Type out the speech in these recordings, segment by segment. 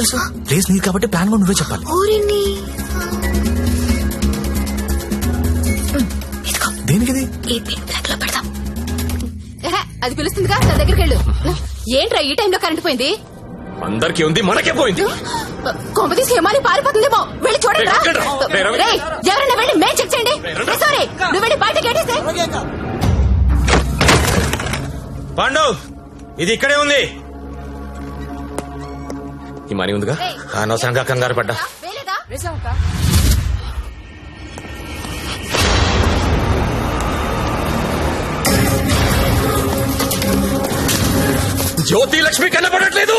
తెలుసు? ప్లేస్ నీది కాబట్టి ప్లాన్ కూడా నువ్వే చెప్పాలి. ఊరిని. దేనికిది? ఈ పిన్ బ్లాక్లో పెడదాం. ఎహె, అది పిలుస్తుందిగా నా దగ్గరికి వెళ్ళు. ఏంట్రా ఈ టైంలో కరెంట్ పోయింది? అందరికీ ఉంది మనకే పోయింది. కొంప తీసి హిమాలి పారిపోతుందేమో. వెళ్ళి చూడండి ఎవరైనా వెళ్ళి మేం చెక్ చేయండి. సారీ నువ్వు వెళ్ళి బయట గేటేస్తే పాండు ఇది ఇక్కడే ఉంది. ఈ మనీ ఉందిగా? అనవసరంగా కంగారు పడ్డా. వేలేదా? జ్యోతి లక్ష్మి కనపడట్లేదు.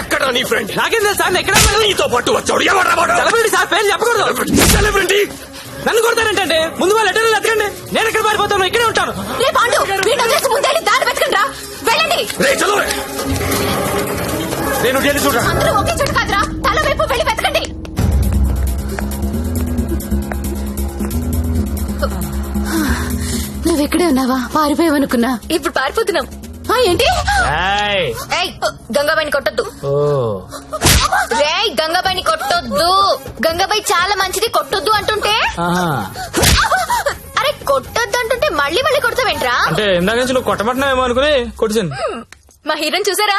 ఎక్కడ నీ ఫ్రెండ్ నాకేం తెలుసు సార్ ఎక్కడ నీతో పాటు వచ్చాడు. ఎవరు సెలబ్రిటీ సార్ పేరు చెప్పకూడదు. సెలబ్రిటీ నన్ను కొడతానంటే ముందు వాళ్ళ లెటర్లు ఎత్తకండి నేను ఎక్కడ పారిపోతాను ఇక్కడే ఉంటాను. రే పాండు వీడిని వదిలేసి ముందే వెళ్ళి దారి వెతకండి రా. వెళ్ళండి. రే చలో. నేను వెళ్ళి చూడరా. అందరూ ఒకే చోట కాదురా. తల వైపు వెళ్ళి వెతకండి. నువ్వు ఇక్కడే ఉన్నావా? పారిపోయావనుకున్నా. ఇప్పుడు పారిపోతున్నాం. ఆ, ఏంటి? ఏయ్. గంగాబాయిని కొట్టొద్దు. ఓ. రేయ్ గంగాబాయిని కొట్టొద్దు. గంగాబాయి చాలా మంచిది కొట్టొద్దు అంటుంటే? అరే కొట్టొద్దు అంటుంటే మళ్ళీ మళ్ళీ కొడతావేంట్రా? అంటే ఇందాక నుంచి నువ్వు కొట్టబట్టినావేమో అనుకుని కొట్టించాను మా హీరోని చూసారా?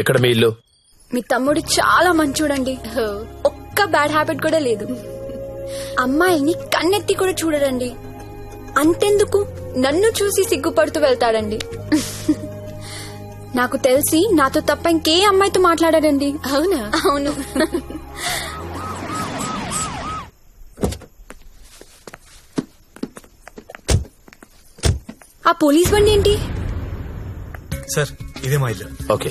ఎక్కడ మీ ఇల్లు? మీ తమ్ముడు చాలా మంచోడండి. ఒక్క బ్యాడ్ హ్యాబిట్ కూడా లేదు. అమ్మాయిని కన్నెత్తి కూడా చూడడండి. అంతెందుకు? నన్ను చూసి సిగ్గుపడుతూ వెళ్తాడండి. నాకు తెలిసి నాతో తప్ప ఇంకే అమ్మాయితో మాట్లాడాడండి. అవునా? అవును. ఆ పోలీస్ బండి ఏంటి? సార్ ఇదే మా ఇల్లు. ఓకే.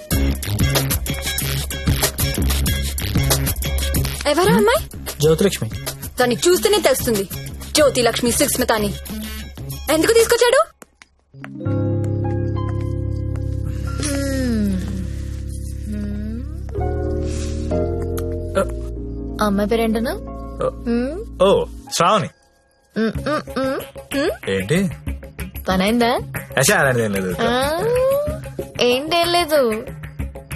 ఎవరా అమ్మాయి? జ్యోతిలక్ష్మి. దాన్ని చూస్తేనే తెలుస్తుంది. జ్యోతి లక్ష్మి సుస్మిత అని. ఎందుకు తీసుకొచ్చాడు? ఆ అమ్మాయి పేరేంటను ఓ. శ్రావణి. ఏంటి? పనైందా? అలాంటిది లేదు. ఏంటేం లేదు.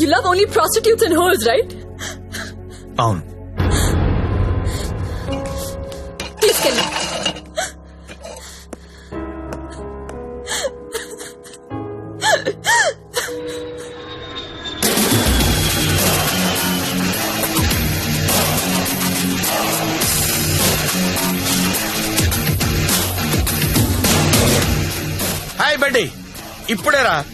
You love only prostitutes and whores right అవును. తీసుకెళ్ళి. Hi buddy ఇప్పుడేరా.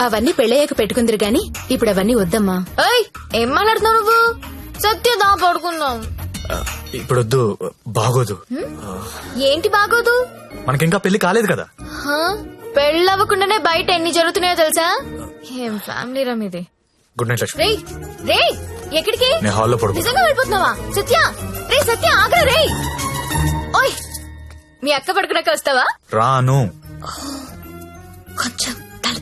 అవన్నీ పెళ్ళయ్యాక పెట్టుకుందరు గాని ఇప్పుడు అవన్నీ వద్దమ్మా. ఏయ్ ఏం మాట్లాడుతున్నావు నువ్వు? సత్యదా పడుకుందాం. ఇప్పుడు వద్దు బాగోదు. ఏంటి బాగోదు? మనకింకా పెళ్ళి కాలేదు కదా. హా? పెళ్ళవ్వకుండానే బయట ఎన్ని జరుగుతున్నాయో తెలుసా? ఏం ఫ్యామిలీ రమ్ ఇది గుడ్ నైట్ లక్ష్మి. రేయ్ రేయ్ ఎక్కడికి? నేను హాల్లో పడుకో. నిజంగా వెళ్ళిపోతున్నావా? సత్య రే సత్య ఆగ్రా రేయ్. ఓయ్ మీ అక్క పడుకున్నాక వస్తావా? రాను. కొంచెం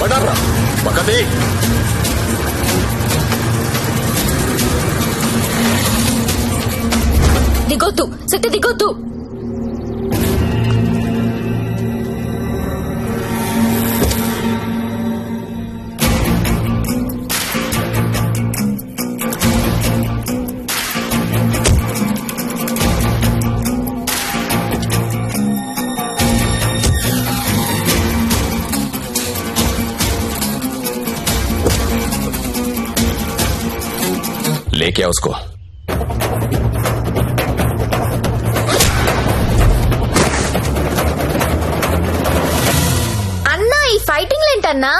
బండాపు పక్కదే దిగొద్దు సత్య దిగొద్దు. लेके आओ उसको అన్నా ఈ ఫైటింగ్ ఏంటన్నా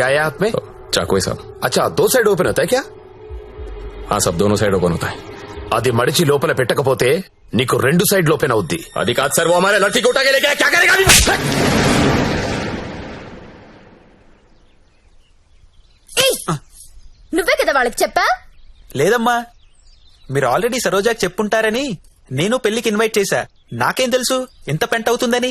क्या है हाथ में चाकू है साहब अच्छा दो साइड ఓపెన్ అవుతాయి క్యా हाँ सब दोनों साइड ओपन होता है అది మడిచి లోపల పెట్టకపోతే నీకు రెండు సైడ్ ఓపెన్ అవుద్ది अधिक आज सर वो हमारे लड़की को उठा के लेके आया, क्या करेगा अभी ఏయ్! నువ్వే కదా వాళ్ళకి చెప్పా లేదమ్మా మీరు ఆల్రెడీ సరోజాకి చెప్పుంటారని నేను పెళ్లికి ఇన్వైట్ చేశా నాకేం తెలుసు ఎంత పెంట అవుతుందని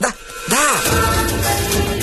да, да!»